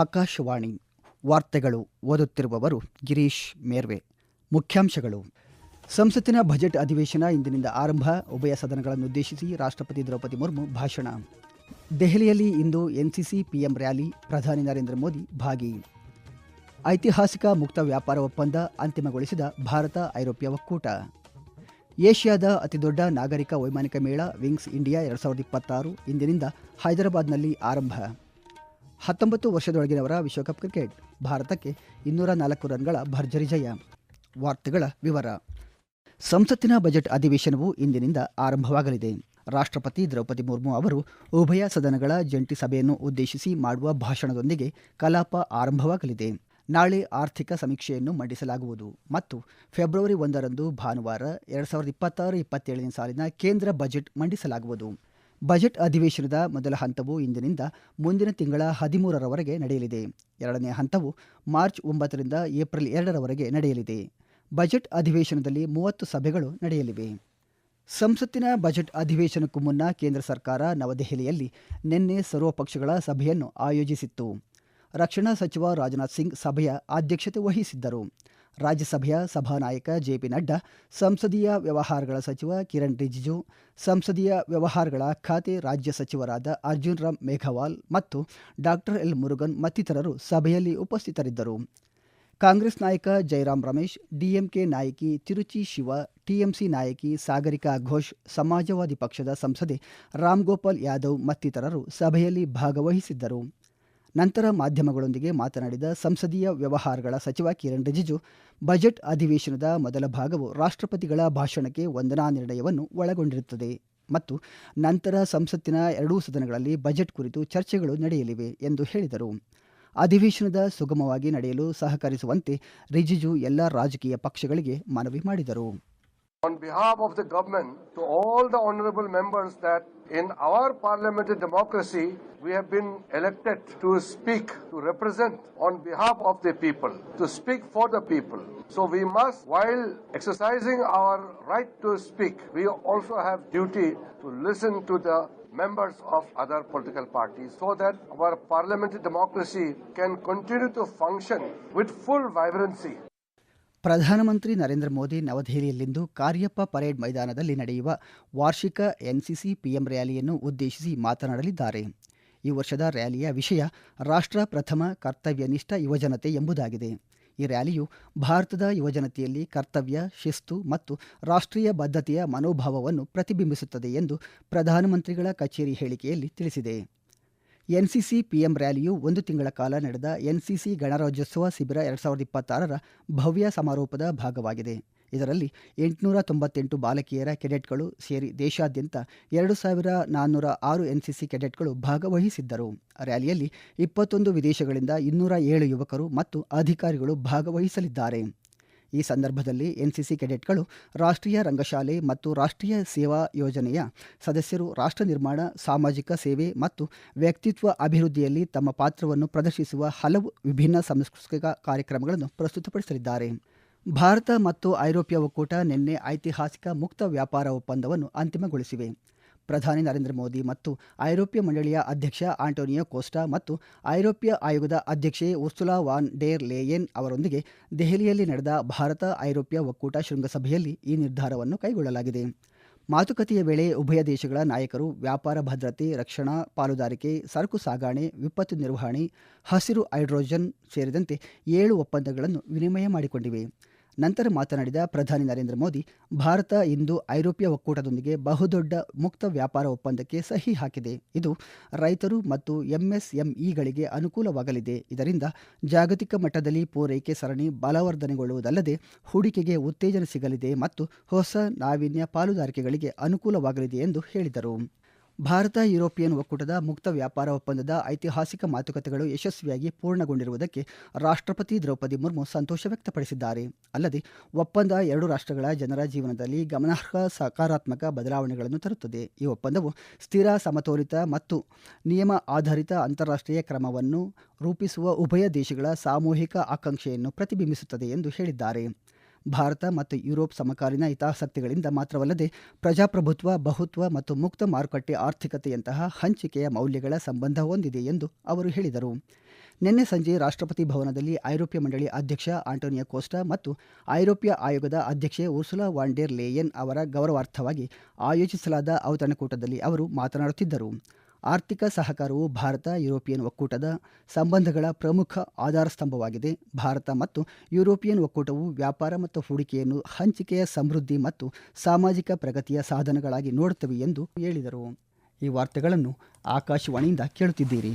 ಆಕಾಶವಾಣಿ ವಾರ್ತೆಗಳು ಓದುತ್ತಿರುವವರು ಗಿರೀಶ್ ಮೇರ್ವೆ. ಮುಖ್ಯಾಂಶಗಳು. ಸಂಸತ್ತಿನ ಬಜೆಟ್ ಅಧಿವೇಶನ ಇಂದಿನಿಂದ ಆರಂಭ. ಉಭಯ ಸದನಗಳನ್ನು ಉದ್ದೇಶಿಸಿ ರಾಷ್ಟ್ರಪತಿ ದ್ರೌಪದಿ ಮುರ್ಮು ಭಾಷಣ. ದೆಹಲಿಯಲ್ಲಿ ಇಂದು ಎನ್ಸಿಸಿ ಪಿಎಂ ರ್ಯಾಲಿ. ಪ್ರಧಾನಿ ನರೇಂದ್ರ ಮೋದಿ ಭಾಗಿ. ಐತಿಹಾಸಿಕ ಮುಕ್ತ ವ್ಯಾಪಾರ ಒಪ್ಪಂದ ಅಂತಿಮಗೊಳಿಸಿದ ಭಾರತ ಐರೋಪ್ಯ ಒಕ್ಕೂಟ. ಏಷ್ಯಾದ ಅತಿದೊಡ್ಡ ನಾಗರಿಕ ವೈಮಾನಿಕ ಮೇಳ, ವಿಂಗ್ಸ್ ಇಂಡಿಯಾ ಎರಡು ಸಾವಿರದ ಇಪ್ಪತ್ತಾರು ಇಂದಿನಿಂದ ಹೈದರಾಬಾದ್ನಲ್ಲಿ ಆರಂಭ. ಹತ್ತೊಂಬತ್ತು ವರ್ಷದೊಳಗಿನವರ ವಿಶ್ವಕಪ್ ಕ್ರಿಕೆಟ್, ಭಾರತಕ್ಕೆ ಇನ್ನೂರ ನಾಲ್ಕು ರನ್ಗಳ ಭರ್ಜರಿ ಜಯ. ವಾರ್ತೆಗಳ ವಿವರ. ಸಂಸತ್ತಿನ ಬಜೆಟ್ ಅಧಿವೇಶನವು ಇಂದಿನಿಂದ ಆರಂಭವಾಗಲಿದೆ. ರಾಷ್ಟ್ರಪತಿ ದ್ರೌಪದಿ ಮುರ್ಮು ಅವರು ಉಭಯ ಸದನಗಳ ಜಂಟಿ ಸಭೆಯನ್ನು ಉದ್ದೇಶಿಸಿ ಮಾಡುವ ಭಾಷಣದೊಂದಿಗೆ ಕಲಾಪ ಆರಂಭವಾಗಲಿದೆ. ನಾಳೆ ಆರ್ಥಿಕ ಸಮೀಕ್ಷೆಯನ್ನು ಮಂಡಿಸಲಾಗುವುದು. ಮತ್ತು ಫೆಬ್ರವರಿ ಒಂದರಂದು ಭಾನುವಾರ ಎರಡು ಸಾವಿರದ ಇಪ್ಪತ್ತಾರು, ಇಪ್ಪತ್ತೇಳನೇ ಸಾಲಿನ ಕೇಂದ್ರ ಬಜೆಟ್ ಮಂಡಿಸಲಾಗುವುದು. ಬಜೆಟ್ ಅಧಿವೇಶನದ ಮೊದಲ ಹಂತವು ಇಂದಿನಿಂದ ಮುಂದಿನ ತಿಂಗಳ ಹದಿಮೂರರವರೆಗೆ ನಡೆಯಲಿದೆ. ಎರಡನೇ ಹಂತವು ಮಾರ್ಚ್ ಒಂಬತ್ತರಿಂದ ಏಪ್ರಿಲ್ ಎರಡರವರೆಗೆ ನಡೆಯಲಿದೆ. ಬಜೆಟ್ ಅಧಿವೇಶನದಲ್ಲಿ ಮೂವತ್ತು ಸಭೆಗಳು ನಡೆಯಲಿವೆ. ಸಂಸತ್ತಿನ ಬಜೆಟ್ ಅಧಿವೇಶನಕ್ಕೂ ಮುನ್ನ ಕೇಂದ್ರ ಸರ್ಕಾರ ನವದೆಹಲಿಯಲ್ಲಿ ನಿನ್ನೆ ಸರ್ವಪಕ್ಷಗಳ ಸಭೆಯನ್ನು ಆಯೋಜಿಸಿತ್ತು. ರಕ್ಷಣಾ ಸಚಿವ ರಾಜನಾಥ್ ಸಿಂಗ್ ಸಭೆಯ ಅಧ್ಯಕ್ಷತೆ ವಹಿಸಿದ್ದರು. ರಾಜ್ಯಸಭೆಯ ಸಭಾನಾಯಕ ಜೆಪಿ ನಡ್ಡಾ, ಸಂಸದೀಯ ವ್ಯವಹಾರಗಳ ಸಚಿವ ಕಿರಣ್ ರಿಜಿಜು, ಸಂಸದೀಯ ವ್ಯವಹಾರಗಳ ಖಾತೆ ರಾಜ್ಯ ಸಚಿವರಾದ ಅರ್ಜುನ್ ರಾಮ್ ಮೇಘವಾಲ್ ಮತ್ತು ಡಾಕ್ಟರ್ ಎಲ್ ಮುರುಗನ್ ಮತ್ತಿತರರು ಸಭೆಯಲ್ಲಿ ಉಪಸ್ಥಿತರಿದ್ದರು. ಕಾಂಗ್ರೆಸ್ ನಾಯಕ ಜೈರಾಮ್ ರಮೇಶ್, ಡಿಎಂಕೆ ನಾಯಕಿ ತಿರುಚಿ ಶಿವ, ಟಿಎಂಸಿ ನಾಯಕಿ ಸಾಗರಿಕಾ ಘೋಷ್, ಸಮಾಜವಾದಿ ಪಕ್ಷದ ಸಂಸದೆ ರಾಮ್ಗೋಪಾಲ್ ಯಾದವ್ ಮತ್ತಿತರರು ಸಭೆಯಲ್ಲಿ ಭಾಗವಹಿಸಿದ್ದರು. ನಂತರ ಮಾಧ್ಯಮಗಳೊಂದಿಗೆ ಮಾತನಾಡಿದ ಸಂಸದೀಯ ವ್ಯವಹಾರಗಳ ಸಚಿವ ಕಿರಣ್ ರಿಜಿಜು, ಬಜೆಟ್ ಅಧಿವೇಶನದ ಮೊದಲ ಭಾಗವು ರಾಷ್ಟ್ರಪತಿಗಳ ಭಾಷಣಕ್ಕೆ ವಂದನಾ ನಿರ್ಣಯವನ್ನು ಒಳಗೊಂಡಿರುತ್ತದೆ ಮತ್ತು ನಂತರ ಸಂಸತ್ತಿನ ಎರಡೂ ಸದನಗಳಲ್ಲಿ ಬಜೆಟ್ ಕುರಿತು ಚರ್ಚೆಗಳು ನಡೆಯಲಿವೆ ಎಂದು ಹೇಳಿದರು. ಅಧಿವೇಶನದ ಸುಗಮವಾಗಿ ನಡೆಯಲು ಸಹಕರಿಸುವಂತೆ ರಿಜಿಜು ಎಲ್ಲ ರಾಜಕೀಯ ಪಕ್ಷಗಳಿಗೆ ಮನವಿ ಮಾಡಿದರು. On behalf of the government, to all the honorable members that in our parliamentary democracy, we have been elected to speak, to represent on behalf of the people, to speak for the people. So we must, while exercising our right to speak, we also have duty to listen to the members of other political parties so that our parliamentary democracy can continue to function with full vibrancy. ಪ್ರಧಾನಮಂತ್ರಿ ನರೇಂದ್ರ ಮೋದಿ ನವದೆಹಲಿಯಲ್ಲಿಂದು Cariappa parade ಮೈದಾನದಲ್ಲಿ ನಡೆಯುವ ವಾರ್ಷಿಕ NCC PM ರ್ಯಾಲಿಯನ್ನು ಉದ್ದೇಶಿಸಿ ಮಾತನಾಡಲಿದ್ದಾರೆ. ಈ ವರ್ಷದ ರ್ಯಾಲಿಯ ವಿಷಯ ರಾಷ್ಟ್ರ ಪ್ರಥಮ ಕರ್ತವ್ಯನಿಷ್ಠ ಯುವಜನತೆ ಎಂಬುದಾಗಿದೆ. ಈ ರ್ಯಾಲಿಯು ಭಾರತದ ಯುವಜನತೆಯಲ್ಲಿ ಕರ್ತವ್ಯ, ಶಿಸ್ತು ಮತ್ತು ರಾಷ್ಟ್ರೀಯ ಬದ್ಧತೆಯ ಮನೋಭಾವವನ್ನು ಪ್ರತಿಬಿಂಬಿಸುತ್ತದೆ ಎಂದು ಪ್ರಧಾನಮಂತ್ರಿಗಳ ಕಚೇರಿ ಹೇಳಿಕೆಯಲ್ಲಿ ತಿಳಿಸಿದೆ. ಎನ್ಸಿಸಿ ಪಿಎಂ ರ್ಯಾಲಿಯು ಒಂದು ತಿಂಗಳ ಕಾಲ ನಡೆದ ಎನ್ಸಿಸಿ ಗಣರಾಜ್ಯೋತ್ಸವ ಶಿಬಿರ ಎರಡು ಸಾವಿರದ ಇಪ್ಪತ್ತಾರರ ಭವ್ಯ ಸಮಾರೋಪದ ಭಾಗವಾಗಿದೆ. ಇದರಲ್ಲಿ ಎಂಟುನೂರ ತೊಂಬತ್ತೆಂಟು ಬಾಲಕಿಯರ ಕೆಡೆಟ್ಗಳು ಸೇರಿ ದೇಶಾದ್ಯಂತ ಎರಡು ಸಾವಿರ ನಾನ್ನೂರ ಆರು ಎನ್ಸಿಸಿ ಕೆಡೆಟ್ಗಳು ಭಾಗವಹಿಸಿದ್ದರು. ರ್ಯಾಲಿಯಲ್ಲಿ ಇಪ್ಪತ್ತೊಂದು ವಿದೇಶಗಳಿಂದ ಇನ್ನೂರ ಏಳು ಯುವಕರು ಮತ್ತು ಅಧಿಕಾರಿಗಳು ಭಾಗವಹಿಸಲಿದ್ದಾರೆ. ಈ ಸಂದರ್ಭದಲ್ಲಿ ಎನ್ಸಿಸಿ ಕೆಡೆಟ್ಗಳು ರಾಷ್ಟ್ರೀಯ ರಂಗಶಾಲೆ ಮತ್ತು ರಾಷ್ಟ್ರೀಯ ಸೇವಾ ಯೋಜನೆಯ ಸದಸ್ಯರು ರಾಷ್ಟ್ರ ನಿರ್ಮಾಣ, ಸಾಮಾಜಿಕ ಸೇವೆ ಮತ್ತು ವ್ಯಕ್ತಿತ್ವ ಅಭಿವೃದ್ಧಿಯಲ್ಲಿ ತಮ್ಮ ಪಾತ್ರವನ್ನು ಪ್ರದರ್ಶಿಸುವ ಹಲವು ವಿಭಿನ್ನ ಸಾಂಸ್ಕೃತಿಕ ಕಾರ್ಯಕ್ರಮಗಳನ್ನು ಪ್ರಸ್ತುತಪಡಿಸಲಿದ್ದಾರೆ. ಭಾರತ ಮತ್ತು ಐರೋಪ್ಯ ಒಕ್ಕೂಟ ನಿನ್ನೆ ಐತಿಹಾಸಿಕ ಮುಕ್ತ ವ್ಯಾಪಾರ ಒಪ್ಪಂದವನ್ನು ಅಂತಿಮಗೊಳಿಸಿವೆ. ಪ್ರಧಾನಿ ನರೇಂದ್ರ ಮೋದಿ ಮತ್ತು ಐರೋಪ್ಯ ಮಂಡಳಿಯ ಅಧ್ಯಕ್ಷ ಆಂಟೋನಿಯೋ ಕೋಸ್ಟಾ ಮತ್ತು ಐರೋಪ್ಯ ಆಯೋಗದ ಅಧ್ಯಕ್ಷೆ ಉರ್ಸುಲಾ ವಾನ್ ಡೇರ್ ಲೇಯೆನ್ ಅವರೊಂದಿಗೆ ದೆಹಲಿಯಲ್ಲಿ ನಡೆದ ಭಾರತ ಐರೋಪ್ಯ ಒಕ್ಕೂಟ ಶೃಂಗಸಭೆಯಲ್ಲಿ ಈ ನಿರ್ಧಾರವನ್ನು ಕೈಗೊಳ್ಳಲಾಗಿದೆ. ಮಾತುಕತೆಯ ವೇಳೆ ಉಭಯ ದೇಶಗಳ ನಾಯಕರು ವ್ಯಾಪಾರ ಭದ್ರತೆ, ರಕ್ಷಣಾ, ಪಾಲುದಾರಿಕೆ, ಸರಕು ಸಾಗಾಣೆ, ವಿಪತ್ತು ನಿರ್ವಹಣೆ, ಹಸಿರು ಹೈಡ್ರೋಜನ್ ಸೇರಿದಂತೆ ಏಳು ಒಪ್ಪಂದಗಳನ್ನು ವಿನಿಮಯ ಮಾಡಿಕೊಂಡಿವೆ. ನಂತರ ಮಾತನಾಡಿದ ಪ್ರಧಾನಿ ನರೇಂದ್ರ ಮೋದಿ, ಭಾರತ ಇಂದು ಐರೋಪ್ಯ ಒಕ್ಕೂಟದೊಂದಿಗೆ ಬಹುದೊಡ್ಡ ಮುಕ್ತ ವ್ಯಾಪಾರ ಒಪ್ಪಂದಕ್ಕೆ ಸಹಿ ಹಾಕಿದೆ. ಇದು ರೈತರು ಮತ್ತು ಎಂಎಸ್ಎಂಇಗಳಿಗೆ ಅನುಕೂಲವಾಗಲಿದೆ. ಇದರಿಂದ ಜಾಗತಿಕ ಮಟ್ಟದಲ್ಲಿ ಪೂರೈಕೆ ಸರಣಿ ಬಲವರ್ಧನೆಗೊಳ್ಳುವುದಲ್ಲದೆ ಹೂಡಿಕೆಗೆ ಉತ್ತೇಜನ ಸಿಗಲಿದೆ ಮತ್ತು ಹೊಸ ನಾವೀನ್ಯ ಪಾಲುದಾರಿಕೆಗಳಿಗೆ ಅನುಕೂಲವಾಗಲಿದೆ ಎಂದು ಹೇಳಿದರು. ಭಾರತ, ಯುರೋಪಿಯನ್ ಒಕ್ಕೂಟದ ಮುಕ್ತ ವ್ಯಾಪಾರ ಒಪ್ಪಂದದ ಐತಿಹಾಸಿಕ ಮಾತುಕತೆಗಳು ಯಶಸ್ವಿಯಾಗಿ ಪೂರ್ಣಗೊಂಡಿರುವುದಕ್ಕೆ ರಾಷ್ಟ್ರಪತಿ ದ್ರೌಪದಿ ಮುರ್ಮು ಸಂತೋಷ ವ್ಯಕ್ತಪಡಿಸಿದ್ದಾರೆ. ಅಲ್ಲದೆ, ಒಪ್ಪಂದ ಎರಡು ರಾಷ್ಟ್ರಗಳ ಜನರ ಜೀವನದಲ್ಲಿ ಗಮನಾರ್ಹ ಸಕಾರಾತ್ಮಕ ಬದಲಾವಣೆಗಳನ್ನು ತರುತ್ತದೆ. ಈ ಒಪ್ಪಂದವು ಸ್ಥಿರ, ಸಮತೋಲಿತ ಮತ್ತು ನಿಯಮ ಆಧಾರಿತ ಅಂತಾರಾಷ್ಟ್ರೀಯ ಕ್ರಮವನ್ನು ರೂಪಿಸುವ ಉಭಯ ದೇಶಗಳ ಸಾಮೂಹಿಕ ಆಕಾಂಕ್ಷೆಯನ್ನು ಪ್ರತಿಬಿಂಬಿಸುತ್ತದೆ ಎಂದು ಹೇಳಿದ್ದಾರೆ. ಭಾರತ ಮತ್ತು ಯುರೋಪ್ ಸಮಕಾಲೀನ ಹಿತಾಸಕ್ತಿಗಳಿಂದ ಮಾತ್ರವಲ್ಲದೆ ಪ್ರಜಾಪ್ರಭುತ್ವ, ಬಹುತ್ವ ಮತ್ತು ಮುಕ್ತ ಮಾರುಕಟ್ಟೆ ಆರ್ಥಿಕತೆಯಂತಹ ಹಂಚಿಕೆಯ ಮೌಲ್ಯಗಳ ಸಂಬಂಧ ಹೊಂದಿದೆ ಎಂದು ಅವರು ಹೇಳಿದರು. ನಿನ್ನೆ ಸಂಜೆ ರಾಷ್ಟ್ರಪತಿ ಭವನದಲ್ಲಿ ಐರೋಪ್ಯ ಮಂಡಳಿ ಅಧ್ಯಕ್ಷ ಆಂಟೋನಿಯೋ ಕೋಸ್ಟಾ ಮತ್ತು ಐರೋಪ್ಯ ಆಯೋಗದ ಅಧ್ಯಕ್ಷೆ ಉರ್ಸುಲಾ ವಾಂಡೇರ್ ಲೇಯನ್ ಅವರ ಗೌರವಾರ್ಥವಾಗಿ ಆಯೋಜಿಸಲಾದ ಔತಣಕೂಟದಲ್ಲಿ ಅವರು ಮಾತನಾಡುತ್ತಿದ್ದರು. ಆರ್ಥಿಕ ಸಹಕಾರವು ಭಾರತ, ಯುರೋಪಿಯನ್ ಒಕ್ಕೂಟದ ಸಂಬಂಧಗಳ ಪ್ರಮುಖ ಆಧಾರ ಸ್ತಂಭವಾಗಿದೆ ಭಾರತ ಮತ್ತು ಯುರೋಪಿಯನ್ ಒಕ್ಕೂಟವು ವ್ಯಾಪಾರ ಮತ್ತು ಹೂಡಿಕೆಯನ್ನು ಹಂಚಿಕೆಯ ಸಮೃದ್ಧಿ ಮತ್ತು ಸಾಮಾಜಿಕ ಪ್ರಗತಿಯ ಸಾಧನಗಳಾಗಿ ನೋಡುತ್ತವೆ ಎಂದು ಹೇಳಿದರು. ಈ ವಾರ್ತೆಗಳನ್ನು ಆಕಾಶವಾಣಿಯಿಂದ ಕೇಳುತ್ತಿದ್ದೀರಿ.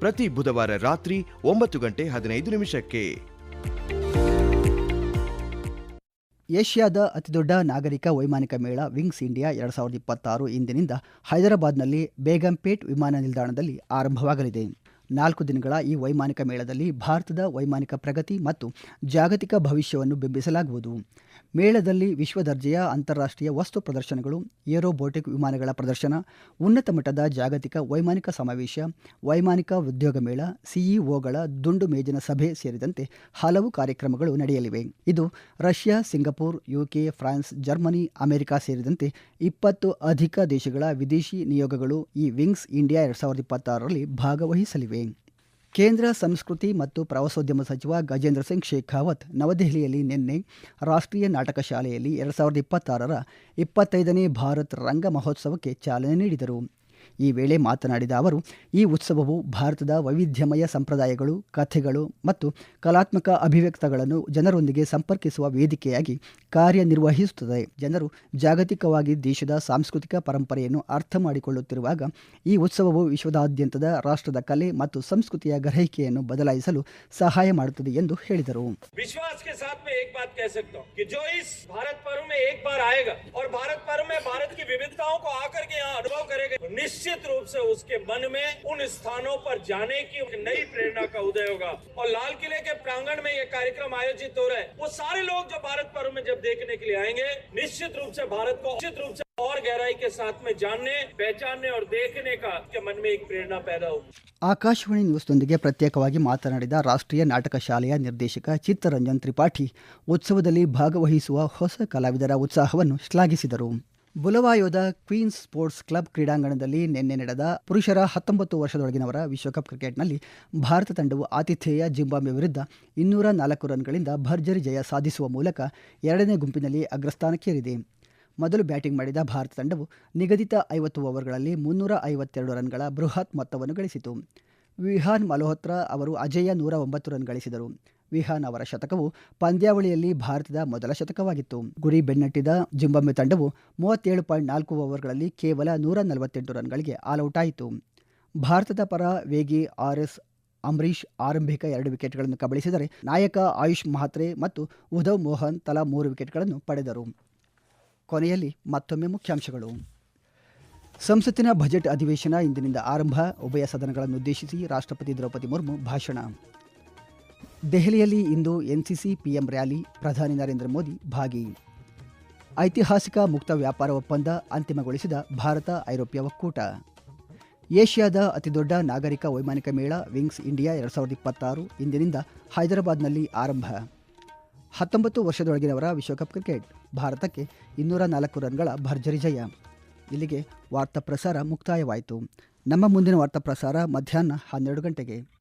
ಪ್ರತಿ ಬುಧವಾರ ರಾತ್ರಿ ಒಂಬತ್ತು ಗಂಟೆ ಹದಿನೈದು ನಿಮಿಷಕ್ಕೆ. ಏಷ್ಯಾದ ಅತಿದೊಡ್ಡ ನಾಗರಿಕ ವೈಮಾನಿಕ ಮೇಳ ವಿಂಗ್ಸ್ ಇಂಡಿಯಾ ಎರಡು ಸಾವಿರದ ಇಪ್ಪತ್ತಾರು ಇಂದಿನಿಂದ ಹೈದರಾಬಾದ್ನಲ್ಲಿ ಬೇಗಂಪೇಟ್ ವಿಮಾನ ನಿಲ್ದಾಣದಲ್ಲಿ ಆರಂಭವಾಗಲಿದೆ. ನಾಲ್ಕು ದಿನಗಳ ಈ ವೈಮಾನಿಕ ಮೇಳದಲ್ಲಿ ಭಾರತದ ವೈಮಾನಿಕ ಪ್ರಗತಿ ಮತ್ತು ಜಾಗತಿಕ ಭವಿಷ್ಯವನ್ನು ಬಿಂಬಿಸಲಾಗುವುದು. ಮೇಳದಲ್ಲಿ ವಿಶ್ವ ದರ್ಜೆಯ ಅಂತಾರಾಷ್ಟ್ರೀಯ ವಸ್ತು ಪ್ರದರ್ಶನಗಳು, ಏರೋಬೋಟಿಕ್ ವಿಮಾನಗಳ ಪ್ರದರ್ಶನ, ಉನ್ನತ ಮಟ್ಟದ ಜಾಗತಿಕ ವೈಮಾನಿಕ ಸಮಾವೇಶ, ವೈಮಾನಿಕ ಉದ್ಯೋಗ ಮೇಳ, ಸಿಇಒಗಳ ದುಂಡು ಮೇಜಿನ ಸಭೆ ಸೇರಿದಂತೆ ಹಲವು ಕಾರ್ಯಕ್ರಮಗಳು ನಡೆಯಲಿವೆ. ಇದು Russia, Singapore, UK, France, Germany, America ಸೇರಿದಂತೆ ಇಪ್ಪತ್ತು ಅಧಿಕ ದೇಶಗಳ ವಿದೇಶಿ ನಿಯೋಗಗಳು ಈ ವಿಂಗ್ಸ್ ಇಂಡಿಯಾ ಎರಡ್ ಸಾವಿರದ ಇಪ್ಪತ್ತಾರರಲ್ಲಿ ಭಾಗವಹಿಸಲಿವೆ. ಕೇಂದ್ರ ಸಂಸ್ಕೃತಿ ಮತ್ತು ಪ್ರವಾಸೋದ್ಯಮ ಸಚಿವ ಗಜೇಂದ್ರ ಸಿಂಗ್ ಶೇಖಾವತ್ ನವದೆಹಲಿಯಲ್ಲಿ ನಿನ್ನೆ ರಾಷ್ಟ್ರೀಯ ನಾಟಕ ಶಾಲೆಯಲ್ಲಿ ಎರಡು ಸಾವಿರದ ಇಪ್ಪತ್ತಾರರ ಇಪ್ಪತ್ತೈದನೇ ಭಾರತ್ ರಂಗ ಮಹೋತ್ಸವಕ್ಕೆ ಚಾಲನೆ ನೀಡಿದರು. ಈ ವೇಳೆ ಮಾತನಾಡಿದ ಅವರು ಈ ಉತ್ಸವವು ಭಾರತದ ವೈವಿಧ್ಯಮಯ ಸಂಪ್ರದಾಯಗಳು ಕಥೆಗಳು ಮತ್ತು ಕಲಾತ್ಮಕ ಅಭಿವ್ಯಕ್ತಗಳನ್ನು ಜನರೊಂದಿಗೆ ಸಂಪರ್ಕಿಸುವ ವೇದಿಕೆಯಾಗಿ ಕಾರ್ಯನಿರ್ವಹಿಸುತ್ತದೆ ಜನರು ಜಾಗತಿಕವಾಗಿ ದೇಶದ ಸಾಂಸ್ಕೃತಿಕ ಪರಂಪರೆಯನ್ನು ಅರ್ಥ ಮಾಡಿಕೊಳ್ಳುತ್ತಿರುವಾಗ ಈ ಉತ್ಸವವು ವಿಶ್ವದಾದ್ಯಂತದ ರಾಷ್ಟ್ರದ ಕಲೆ ಮತ್ತು ಸಂಸ್ಕೃತಿಯ ಗ್ರಹಿಕೆಯನ್ನು ಬದಲಾಯಿಸಲು ಸಹಾಯ ಮಾಡುತ್ತದೆ ಎಂದು ಹೇಳಿದರು विश्वास के साथ में एक बात कह सकता हूँ कि जो इस भारत पर्व में एक बार आएगा और भारत पर्व में भारत की विविधताओं को आकर के यहाँ अनुभव करेगा तो निश्चित रूप से उसके मन में उन स्थानों पर जाने की एक नई प्रेरणा का उदय होगा और लाल किले के प्रांगण में ये कार्यक्रम आयोजित हो रहा है वो सारे लोग जो भारत पर्व में जब देखने के लिए आएंगे निश्चित रूप से भारत को निश्चित रूप से और गहराई के साथ में जानने पहचानने और देखने का के मन में एक प्रेरणा पैदा होगी ಆಕಾಶವಾಣಿ ನ್ಯೂಸ್ನೊಂದಿಗೆ ಪ್ರತ್ಯೇಕವಾಗಿ ಮಾತನಾಡಿದ ರಾಷ್ಟ್ರೀಯ ನಾಟಕ ಶಾಲೆಯ ನಿರ್ದೇಶಕ ಚಿತ್ತರಂಜನ್ ತ್ರಿಪಾಠಿ ಉತ್ಸವದಲ್ಲಿ ಭಾಗವಹಿಸುವ ಹೊಸ ಕಲಾವಿದರ ಉತ್ಸಾಹವನ್ನು ಶ್ಲಾಘಿಸಿದರು ಬುಲವಾಯೋದ ಕ್ವೀನ್ಸ್ ಸ್ಪೋರ್ಟ್ಸ್ ಕ್ಲಬ್ ಕ್ರೀಡಾಂಗಣದಲ್ಲಿ ನಿನ್ನೆ ನಡೆದ ಪುರುಷರ ಹತ್ತೊಂಬತ್ತು ವರ್ಷದೊಳಗಿನವರ ವಿಶ್ವಕಪ್ ಕ್ರಿಕೆಟ್ನಲ್ಲಿ ಭಾರತ ತಂಡವು ಆತಿಥೇಯ ಜಿಂಬಾಬ್ವೆ ವಿರುದ್ಧ ಇನ್ನೂರ ನಾಲ್ಕು ರನ್ಗಳಿಂದ ಭರ್ಜರಿ ಜಯ ಸಾಧಿಸುವ ಮೂಲಕ ಎರಡನೇ ಗುಂಪಿನಲ್ಲಿ ಅಗ್ರಸ್ಥಾನಕ್ಕೇರಿದೆ. ಮೊದಲು ಬ್ಯಾಟಿಂಗ್ ಮಾಡಿದ ಭಾರತ ತಂಡವು ನಿಗದಿತ ಐವತ್ತು ಓವರ್ಗಳಲ್ಲಿ ಮುನ್ನೂರ ಐವತ್ತೆರಡು ರನ್ಗಳ ಬೃಹತ್ ಮೊತ್ತವನ್ನು ಗಳಿಸಿತು. ವಿಹಾನ್ ಮಲ್ಹೋತ್ರಾ ಅವರು ಅಜೇಯ ನೂರ ಒಂಬತ್ತು ರನ್ ಗಳಿಸಿದರು. ವಿಹಾನ್ ಅವರ ಶತಕವು ಪಂದ್ಯಾವಳಿಯಲ್ಲಿ ಭಾರತದ ಮೊದಲ ಶತಕವಾಗಿತ್ತು. ಗುರಿ ಬೆನ್ನಟ್ಟಿದ ಜಿಂಬಾಬ್ವೆ ತಂಡವು ಮೂವತ್ತೇಳು ಪಾಯಿಂಟ್ ನಾಲ್ಕು ಓವರ್ಗಳಲ್ಲಿ ಕೇವಲ ನೂರ ನಲವತ್ತೆಂಟು ರನ್ಗಳಿಗೆ ಆಲ್ಔಟ್ ಆಯಿತು. ಭಾರತದ ಪರ ವೇಗಿ ಆರ್ ಎಸ್ ಅಂಬರೀಷ್ ಆರಂಭಿಕ ಎರಡು ವಿಕೆಟ್ಗಳನ್ನು ಕಬಳಿಸಿದರೆ ನಾಯಕ ಆಯುಷ್ ಮಹಾತ್ರೆ ಮತ್ತು ಉಧವ್ ಮೋಹನ್ ತಲಾ ಮೂರು ವಿಕೆಟ್ಗಳನ್ನು ಪಡೆದರು. ಕೊನೆಯಲ್ಲಿ ಮತ್ತೊಮ್ಮೆ ಮುಖ್ಯಾಂಶಗಳು. ಸಂಸತ್ತಿನ ಬಜೆಟ್ ಅಧಿವೇಶನ ಇಂದಿನಿಂದ ಆರಂಭ. ಉಭಯ ಸದನಗಳನ್ನು ಉದ್ದೇಶಿಸಿ ರಾಷ್ಟ್ರಪತಿ ದ್ರೌಪದಿ ಮುರ್ಮು ಭಾಷಣ. ದೆಹಲಿಯಲ್ಲಿ ಇಂದು ಎನ್ಸಿಸಿ ಪಿಎಂ ರ್ಯಾಲಿ, ಪ್ರಧಾನಿ ನರೇಂದ್ರ ಮೋದಿ ಭಾಗಿ. ಐತಿಹಾಸಿಕ ಮುಕ್ತ ವ್ಯಾಪಾರ ಒಪ್ಪಂದ ಅಂತಿಮಗೊಳಿಸಿದ ಭಾರತ ಐರೋಪ್ಯ ಒಕ್ಕೂಟ. ಏಷ್ಯಾದ ಅತಿದೊಡ್ಡ ನಾಗರಿಕ ವೈಮಾನಿಕ ಮೇಳ ವಿಂಗ್ಸ್ ಇಂಡಿಯಾ ಎರಡು ಸಾವಿರದ ಇಪ್ಪತ್ತಾರು ಇಂದಿನಿಂದ ಹೈದರಾಬಾದ್ನಲ್ಲಿ ಆರಂಭ. ಹತ್ತೊಂಬತ್ತು ವರ್ಷದೊಳಗಿನವರ ವಿಶ್ವಕಪ್ ಕ್ರಿಕೆಟ್, ಭಾರತಕ್ಕೆ ಇನ್ನೂರ ನಾಲ್ಕು ರನ್ಗಳ ಭರ್ಜರಿ ಜಯ. ಇಲ್ಲಿಗೆ ವಾರ್ತಾ ಪ್ರಸಾರ ಮುಕ್ತಾಯವಾಯಿತು. ನಮ್ಮ ಮುಂದಿನ ವಾರ್ತಾ ಪ್ರಸಾರ ಮಧ್ಯಾಹ್ನ ಹನ್ನೆರಡು ಗಂಟೆಗೆ.